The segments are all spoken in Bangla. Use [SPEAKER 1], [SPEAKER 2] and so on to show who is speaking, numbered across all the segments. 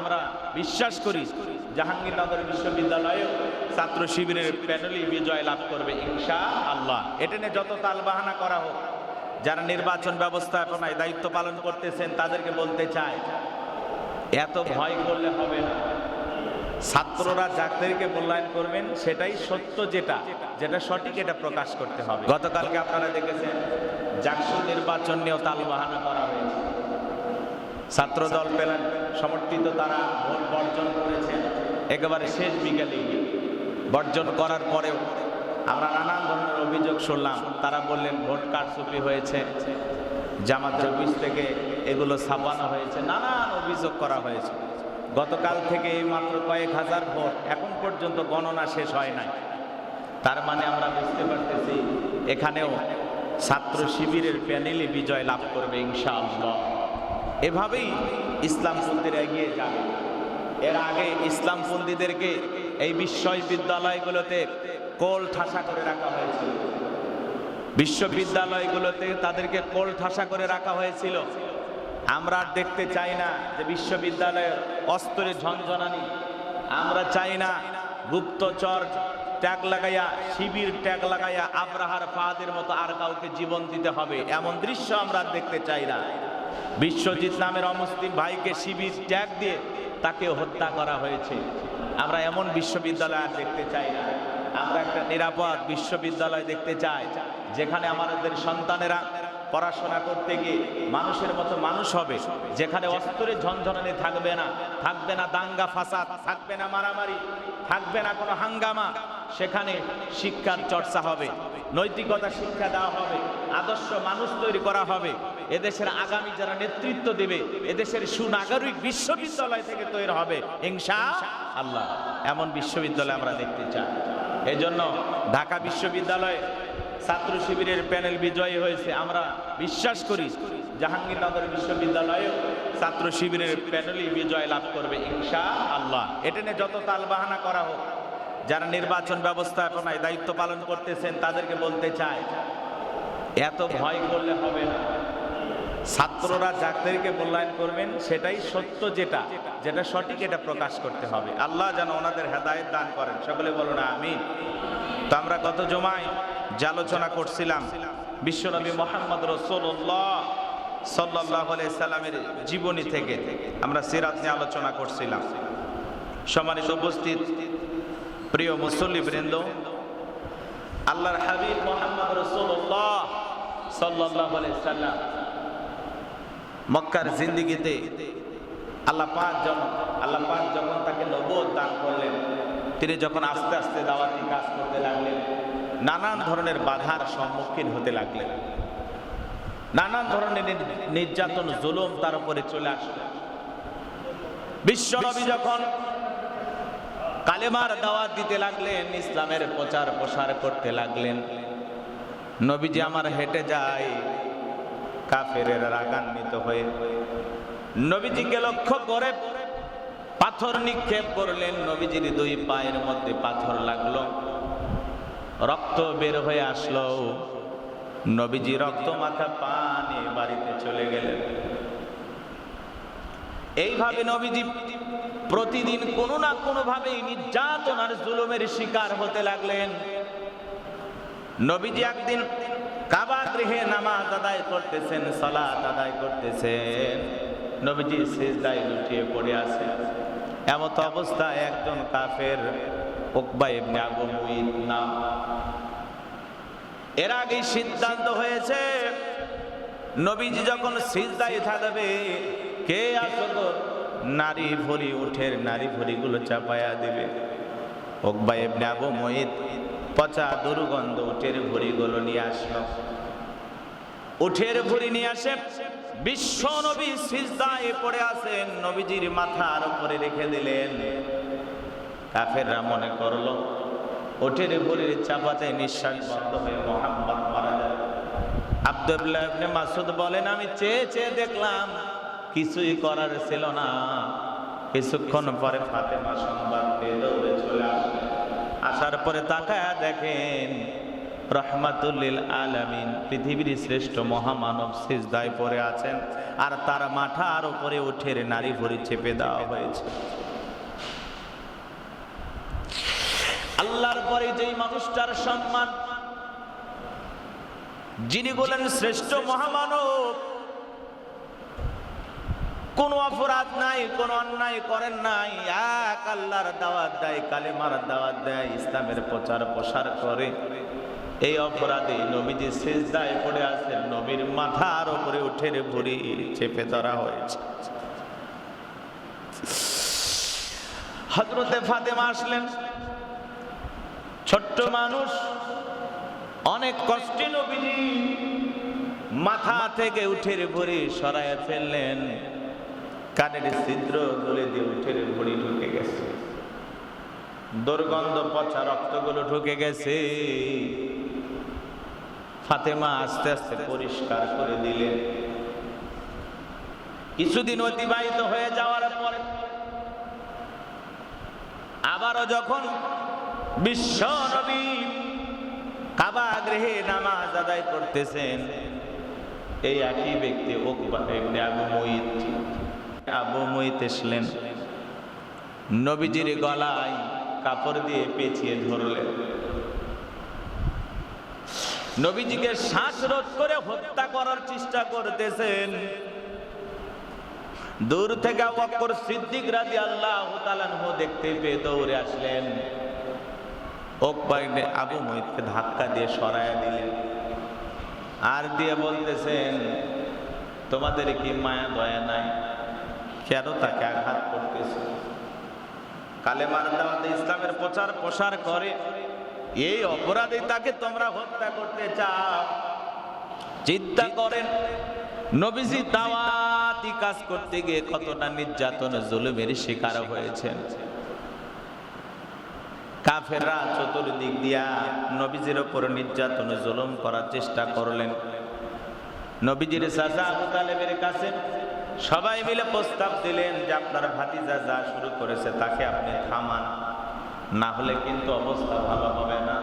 [SPEAKER 1] আমরা বিশ্বাস করি জাহাঙ্গীরনগর বিশ্ববিদ্যালয়ে ছাত্র শিবিরের প্যানেলই বিজয় লাভ করবে ইনশা আল্লাহ এটা নিয়ে যত তালবাহানা করা হোক, যারা নির্বাচন ব্যবস্থাপনায় দায়িত্ব পালন করতেছেন, তাদেরকে বলতে চাই, এত ভয় করলে হবে না। ছাত্ররা যাদেরকে মূল্যায়ন করবেন, সেটাই সত্য যেটা যেটা সঠিক এটা প্রকাশ করতে হবে। গতকালকে আপনারা দেখেছেন, জাকসু নির্বাচন নিয়েও তালবাহানা করা হয়েছে। ছাত্র দল পেলেন। সমর্থিত তারা ভোট বর্জন করেছেন একেবারে শেষ বিকেলে। বর্জন করার পরেও আমরা নানান ধরনের অভিযোগ শুনলাম। তারা বললেন, ভোট কারচুপি হয়েছে। জামাত অফিস থেকে এগুলো ছাপানো হয়েছে। নানান অভিযোগ করা হয়েছে। গতকাল থেকে এই মাত্র কয়েক হাজার ভোট এখন পর্যন্ত গণনা শেষ হয় নাই। তার মানে আমরা বুঝতে পারতেছি, এখানেও ছাত্র শিবিরের প্যানেলে বিজয় লাভ করবে ইনশাআল্লাহ। এভাবেই ইসলামপন্থীরা এগিয়ে যাবে। এর আগে ইসলামপন্থীদেরকে এই বিশ্ববিদ্যালয়গুলোতে কোল ঠাসা করে রাখা হয়েছিল। বিশ্ববিদ্যালয়গুলোতে তাদেরকে কোল ঠাসা করে রাখা হয়েছিল। আমরা দেখতে চাই না যে বিশ্ববিদ্যালয়ের অস্ত্রের ঝনঝনানি। আমরা চাই না গুপ্তচর ট্যাগ লাগাইয়া, শিবির ট্যাগ লাগাইয়া আব্রাহার ফাহাদের মতো আর কাউকে জীবন দিতে হবে। এমন দৃশ্য আমরা দেখতে চাই না। বিশ্বজিৎ নামের অমুসলিম ভাইকে শিবির ট্যাগ দিয়ে তাকে হত্যা করা হয়েছে। আমরা এমন বিশ্ববিদ্যালয় আর দেখতে চাই না। আমরা একটা নিরাপদ বিশ্ববিদ্যালয় দেখতে চাই, যেখানে আমাদের সন্তানেরা পড়াশোনা করতে গিয়ে মানুষের মতো মানুষ হবে, যেখানে অস্ত্রের ঝনঝনানি থাকবে না। থাকবে না দাঙ্গা ফাসাদ, থাকবে না মারামারি, থাকবে না কোনো হাঙ্গামা। সেখানে শিক্ষার চর্চা হবে, নৈতিকতা শিক্ষা দেওয়া হবে, আদর্শ মানুষ তৈরি করা হবে। এদেশের আগামী যারা নেতৃত্ব দেবে, এদেশের সুনাগরিক বিশ্ববিদ্যালয় থেকে তৈরি হবে। হিংসা? আল্লাহ, এমন বিশ্ববিদ্যালয় আমরা দেখতে চাই। এজন্য ঢাকা বিশ্ববিদ্যালয়ে ছাত্র শিবিরের প্যানেল বিজয়ী হয়েছে। আমরা বিশ্বাস করি, জাহাঙ্গীরনগর বিশ্ববিদ্যালয়েও ছাত্র শিবিরের প্যানেলই বিজয় লাভ করবে। ইনশা আল্লাহ, এটা নিয়ে যত তালবাহানা করা হোক, যারা নির্বাচন ব্যবস্থাপনায় দায়িত্ব পালন করতেছেন, তাদেরকে বলতে চাই, এত ভয় করলে হবে না। ছাত্ররা যাদেরকে মূল্যায়ন করবেন, সেটাই সত্য যেটা যেটা সঠিক এটা প্রকাশ করতে হবে। আল্লাহ যেন ওনাদের হেদায়েত দান করেন। সকলে বলুন আমি তো আমরা গত জমায় যে আলোচনা করছিলাম, বিশ্বনবী মোহাম্মদ রসোল্লাহ সাল্লাহ সাল্লামের জীবনী থেকে আমরা সিরাত নিয়ে আলোচনা করছিলাম। সম্মানিত উপস্থিত, প্রিয় মুসল্লি বৃন্দ, আল্লাহর হাবিব মোহাম্মদ রসোল্লাহ সাল্লাহ সাল্লাম মক্কার জিন্দিগিতে আল্লাহ পাক যখন আল্লাহ পাক যখন তাকে নবদ দান করলেন, তিনি যখন আস্তে আস্তে দাওয়াতি কাজ করতে লাগলেন, নানান ধরনের বাধার সম্মুখীন হতে লাগলেন। নানান ধরনের নির- নির্যাতন, জুলুম তার উপরে চলে আসলো। বিশ্বনবী যখন কালেমার দাওয়াত দিতে লাগলেন, ইসলামের প্রচার প্রসার করতে লাগলেন, নবীজি আমার হেঁটে যায়। কাফেরের রাগান্বিত হয়ে নবীজিকে লক্ষ্য করে পাথর নিক্ষেপ করলেন। নবীজির দুই পায়ের মধ্যে পাথর লাগল, রক্ত বের হয়ে আসলো। নবীজি রক্ত মাথা পানি বাড়িতে চলে গেলেন। এইভাবে নবীজি প্রতিদিন কোনো না কোনো ভাবে নির্যাতন আর জুলুমের শিকার হতে লাগলেন। নবীজি একদিন কাবা গৃহে নামাজ আদায় করতেছেন, সালাত আদায় করতেছেন। নবীজি সিজদায় লুটিয়ে পড়ে আছে। এমত অবস্থায় একজন কাফের, উকবা ইবনে আবু মুঈদ নাম এর আগে সিদ্ধান্ত হয়েছে, নবীজি যখন সিজদায় থাকবে, কে আসলো নারী ভরি, উঠের নারী ভরিগুলো চাপায়া দিবে। ওকবা ইবনে আবু মুঈদ পচা দুর্গন্ধ উঠের ভুড়িগুলো নিয়ে আসলো। উঠের ভুড়ি নিয়ে আসে। বিশ্ব নবী সিজদায় পড়ে আছেন। নবীজির মাথার উপরে রেখে দিলেন। কাফেররা মনে করল, উঠের ভুড়ির চাপাতে নিঃশ্বাস বন্ধ হয়ে মোহাম্মদ মারা যায়। আব্দুল্লাহ ইবনে মাসুদ বলেন, আমি চেয়ে চেয়ে দেখলাম, কিছুই করার ছিল না। কিছুক্ষণ পরে ফাতেমা সংবাদ পেয়ে দৌড়ে চলে আসলেন। আসার পরে তাকায় দেখেন, রহমাতুল্লিল আলামিন পৃথিবীর শ্রেষ্ঠ মহামানব সিজদায় পরে আছেন, আর তার মাথার উপরে উঠে নারী ভরি চেপে দেওয়া হয়েছে। আল্লাহর পরে যেই মানুষটার সম্মান, যিনি বলেন শ্রেষ্ঠ মহামানব কোন অপরাধ নাই, কোন অন্যায় করেন নাই। এক আল্লাহর দাওয়াত দেয়, কালেমার দাওয়াত দেয়, ইসলামের প্রচার প্রসার করে। এই অপরাধে নবীজি শেষদায় পড়ে আছেন, নবীর মাথার উপরে উঠে ভরি চেপে ধরা হয়েছে। হজরতে ফাতেমা আসলেন। ছোট্ট মানুষ, অনেক কষ্টে নবীজি মাথা থেকে উঠে ভরি সরায় ফেললেন। কানের ছিদ্র গলে দিয়ে উঠে ভরি ঢুকে গেছে। দুর্গন্ধ পচা রক্তগুলো ঢুকে গেছে। ফাতেমা আস্তে আস্তে পরিষ্কার করে দিলেন। কিছুদিন অতিবাহিত হয়ে যাওয়ার পরে আবারও যখন বিশ্ব নবী কাবা গৃহে নামাজ আদায় করতেছেন, এই একই ব্যক্তি ওকবা ইবনে আবু মুইত আবু মুইত এসলেন নবীজির গলায় কাপড় দিয়ে পেঁচিয়ে ধরলেন। নবীজিকে শ্বাসরোধ করে হত্যা করার চেষ্টা করতেছেন। দূর থেকে বকর সিদ্দিক রাজি আল্লাহ দেখতে পেয়ে দৌড়ে আসলেন। ওকবাইনে আবু মহিদকে ধাক্কা দিয়ে সরায়া দিলেন। আর দিয়ে বলতেছেন, তোমাদের কি মায়া দয়া নাই? কেন তাকে আঘাত করতেছে? কালেমার দাওয়াতে ইসলামের প্রচার প্রসার করে। এই অপরাধে তাকে তোমরা হত্যা করতে চাও। চিন্তা করেন, নবীজি দাওয়াতি কাজ করতে গিয়ে কতটা নির্যাতন, জুলুমের শিকার হয়েছেন। কাফেররা চতুর্দিক দিয়া নবীজির ওপর নির্যাতন, জুলুম করার চেষ্টা করলেন। নবীজির চাচা আবু তালেবের কাছে সবাই মিলে প্রস্তাব দিলেন যে আপনার ভাতিজা যা শুরু করেছে তাকে আপনি থামান। না হলে কিন্তু অবস্থা ভালো হবে না।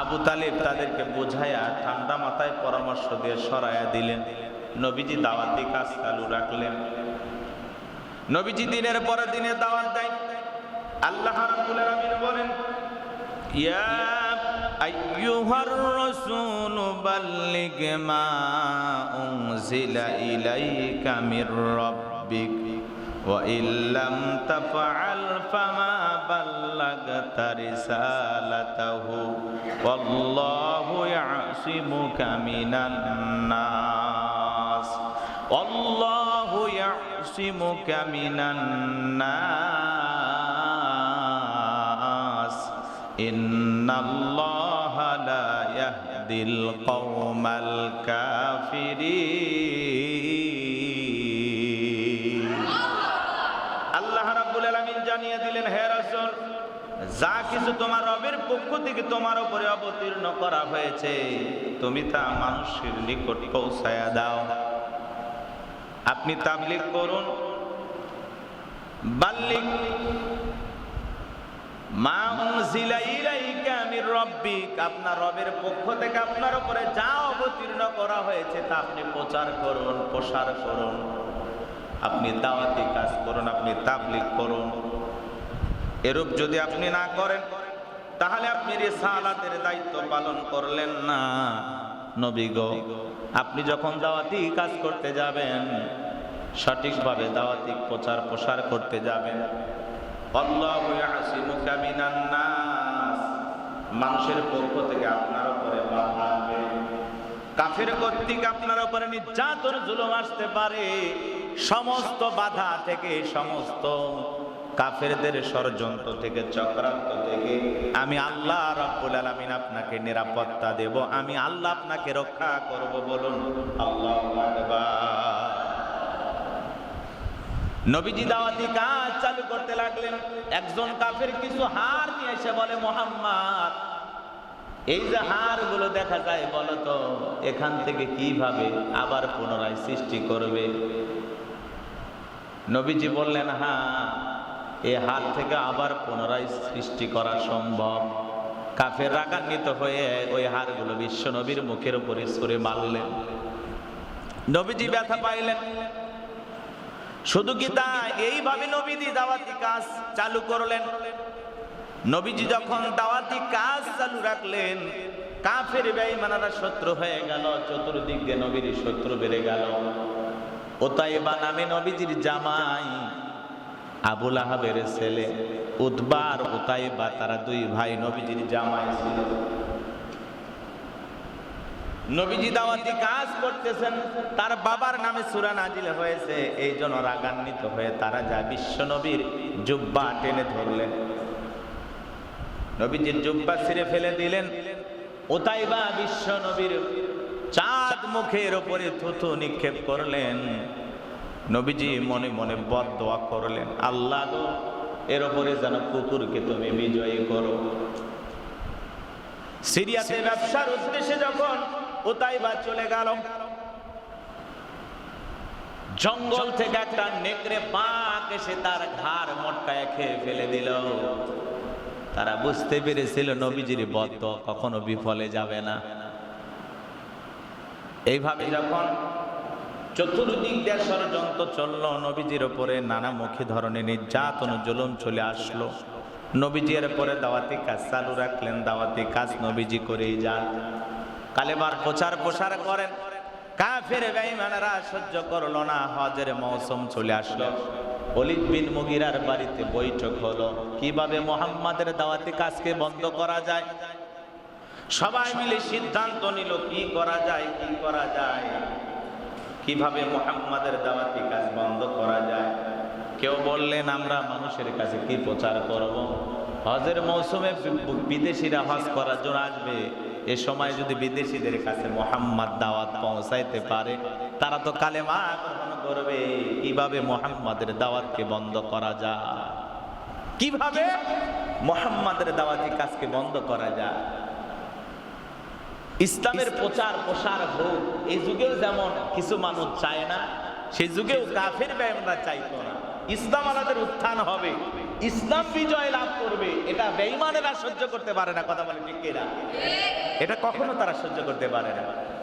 [SPEAKER 1] আবু তালিব তাদেরকে বোঝায়া ঠান্ডা মাথায় পরামর্শ দিয়ে সরায়া দিলেন। নবীজি দাওয়াতি কাজ চালু রাখলেন। নবীজি দিনের পরে দিনে দাওয়াত দেয়। আল্লাহ বলেন, ইয়া أيها الرسول بلغ ما أنزل إليك من ربك وإن لم تفعل فما بلغت رسالته والله يعصمك من الناس والله يعصمك من الناس إن الله দিল কৌমাল কাফিরি আল্লাহ রাব্বুল আলামিন জানিয়ে দিলেন, হে রাসূল, যা কিছু তোমার রবের পক্ষ থেকে তোমার উপরে অবতীর্ণ করা হয়েছে, তুমি তা মানুষের নিকট পৌঁছায়া দাও। আপনি তাবলিগ করুন। বাল্লিক মা উনজিলা ইলাইক রাব্বিক আপনার রবের পক্ষ থেকে আপনার উপরে যা অবতীর্ণ করা হয়েছে তা আপনি প্রচার করুন, প্রসার করুন। আপনি দাওয়াতি কাজ করুন, আপনি তাবলিগ করুন। এরূপ যদি আপনি না করেন, তাহলে আপনি রিসালাতের দায়িত্ব পালন করলেন না। নবী গো, আপনি যখন দাওয়াতি কাজ করতে যাবেন, সঠিকভাবে দাওয়াতি প্রচার প্রসার করতে যাবেন। আল্লাহু ইয়াসিমুকা মিনান নাস মানুষের পক্ষ থেকে আপনার উপরে আসবে কাফের কর্তৃক আপনার উপরে নির্যাতন, জুলুম আসতে পারে। সমস্ত বাধা থেকে, সমস্ত কাফেরদের ষড়যন্ত্র থেকে, চক্রান্ত থেকে আমি আল্লাহ রাব্বুল আলামিন আপনাকে নিরাপত্তা দেব। আমি আল্লাহ আপনাকে রক্ষা করব বলুন, আল্লাহু নবীজি দাওয়াতি কাজ চালু করতে লাগলেন। একজন কাফের কিছু হার নিয়ে এসে বলে, মোহাম্মদ এই যে হারগুলো দেখা যায় বলতো এখান থেকে কীভাবে আবার পুনরায় সৃষ্টি করবে? নবীজি বললেন হ্যাঁ এ হাত থেকে আবার পুনরায় সৃষ্টি করা সম্ভব। কাফের রাগান্বিত হয়ে ওই হারগুলো বিশ্ব নবীর মুখের উপরে সরে মারলেন। নবীজি ব্যথা পাইলেন। শুধু কি তাই? এইভাবে নবীজি দাওয়াতি কাজ চালু করলেন। নবীজি যখন দাওয়াতি কাজ চালু রাখলেন, কাফের বেঈমানারা শত্রু হয়ে গেল, চতুর্দিক দিয়ে নবীর শত্রু বেড়ে গেল। ওতাইবা নামে নবীজির জামাই আবুল আহাবের ছেলে উদ্বার ওতাইবা, তারা দুই ভাই নবীজির জামাই ছিল। নবীজি দাওয়াতি কাজ করতেছেন, তার বাবার নামে সুরা নাজিল হয়েছে, এই জন্য রাগান্বিত হয়ে তারা যা বিশ্ব নবীর জুব্বা টেনে ধরলেন। নবীজির জুব্বা ছিঁড়ে ফেলে দিলেন। ওতাই বা বিশ্ব নবীর চাঁদ মুখের ওপরে থুথু নিক্ষেপ করলেন। নবীজি মনে মনে বদ দোয়া করলেন, আল্লাহ এর ওপরে যেন কুকুরকে তুমি বিজয়ী করো। সিরিয়াতে ব্যবসার উদ্দেশ্যে যখন ওতাইবা চলে গেল, জঙ্গল থেকে একটা নেকড়ে বাঘ এসে তার ঘাড় মটকায় খেয়ে ফেলে দিল। তারা বুঝতে পেরেছিল নবীজির বদ্ধ, কখনো বিফলে যাবে না। এইভাবে যখন চতুর্দিক দিয়ে ষড়যন্ত্র চলল, নবীজির ওপরে নানামুখী ধরনের নির্যাতন জুলুম চলে আসলো। নবীজির পরে দাওয়াতি কাজ চালু রাখলেন, দাওয়াতি কাজ নবীজি করেই যান। কালেবার প্রচার প্রসার করেন। কাফের বেঈমানেরা সহ্য করল না, হজের মৌসুম চলে আসলো। অলিদ বিন মুগিরার বাড়িতে বৈঠক হলো। কীভাবে মোহাম্মদের দাওয়াতি কাজকে বন্ধ করা যায়? সবাই মিলে সিদ্ধান্ত নিল, কি করা যায়, কি করা যায়? কীভাবে মোহাম্মদের দাওয়াতি কাজ বন্ধ করা যায়? কেউ বললেন, আমরা মানুষের কাছে কি প্রচার করব? হজের মৌসুমে বিদেশিরা হজ করার জন্য আসবে। এ সময় যদি বিদেশিদের কাছে মোহাম্মদ দাওয়াত পৌঁছাইতে পারে, তারা তো কালেমা করবে? কীভাবে মোহাম্মদের দাওয়াতকে বন্ধ করা যায়? কীভাবে মোহাম্মদের দাওয়াতি কাজকে বন্ধ করা যায়? ইসলামের প্রচার প্রসার হোক এই যুগেও যেমন কিছু মানুষ চায় না সে যুগেও কাফের ব্যায়ামরা চাইতো না। ইসলাম আমাদের উত্থান হবে। ইসলাম বিজয় লাভ করবে। এটা বেঈমানেরা সহ্য করতে পারে না কথা বলে ঠিক এটা কখনো তারা সহ্য করতে পারে না।